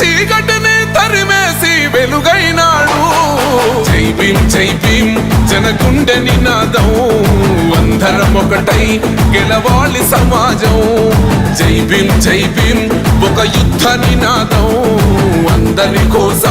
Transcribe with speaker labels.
Speaker 1: చీకటిని తరిమేసి వెలుగైనాడు. జై భీం జనకుండని భీం నినాదం. అందరం ఒకటై గెలవాలి సమాజం. జై భీం ఒక యుద్ధ నినాదం. అందరి కోసం